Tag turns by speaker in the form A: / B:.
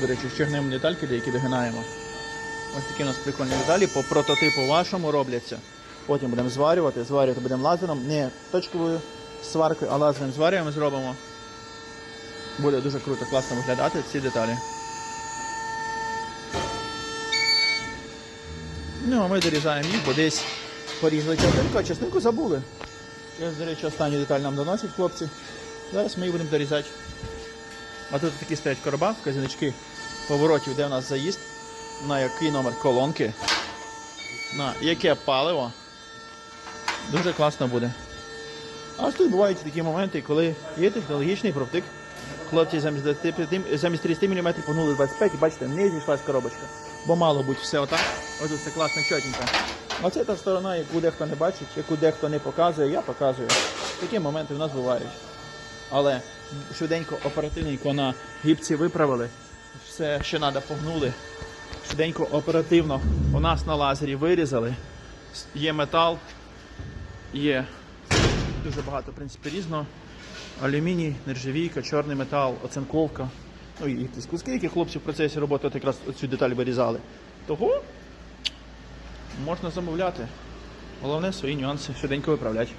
A: До речі, щегнемо детальки, деякі догинаємо. Ось такі у нас прикольні деталі по прототипу вашому робляться. Потім будемо зварювати. Зварювати будемо лазером, не точковою сваркою, а лазером зварюємо зробимо. Буде дуже круто, класно виглядати ці деталі. Ну, а ми дорізаємо їх, бо десь порізали частинку, а частинку забули. Зараз, до речі, останню деталь нам доносять хлопці. Зараз ми її будемо дорізати. А тут такі стоять короба, вказівнички поворотів, де у нас заїзд, на який номер колонки, на яке паливо. Дуже класно буде. А тут бувають такі моменти, коли є технологічний провтик. Хлопці замість 25, замість 30 мм погнули 25 і бачите, не зійшлась коробочка. Бо мало бути все отак. Ось тут все класно, чотенько. Оце та сторона, яку дехто не бачить, яку дехто не показує, я показую. Такі моменти в нас бувають. Але швиденько, оперативненько на гіпці виправили. Все, що треба, погнули. Швиденько, оперативно у нас на лазері вирізали. Є метал, є дуже багато, в принципі, різного. Алюміній, нержавійка, чорний метал, оцинковка. Ну і якісь куски, які хлопці в процесі роботи от якраз цю деталь вирізали. Того можна замовляти. Головне свої нюанси швиденько виправляти.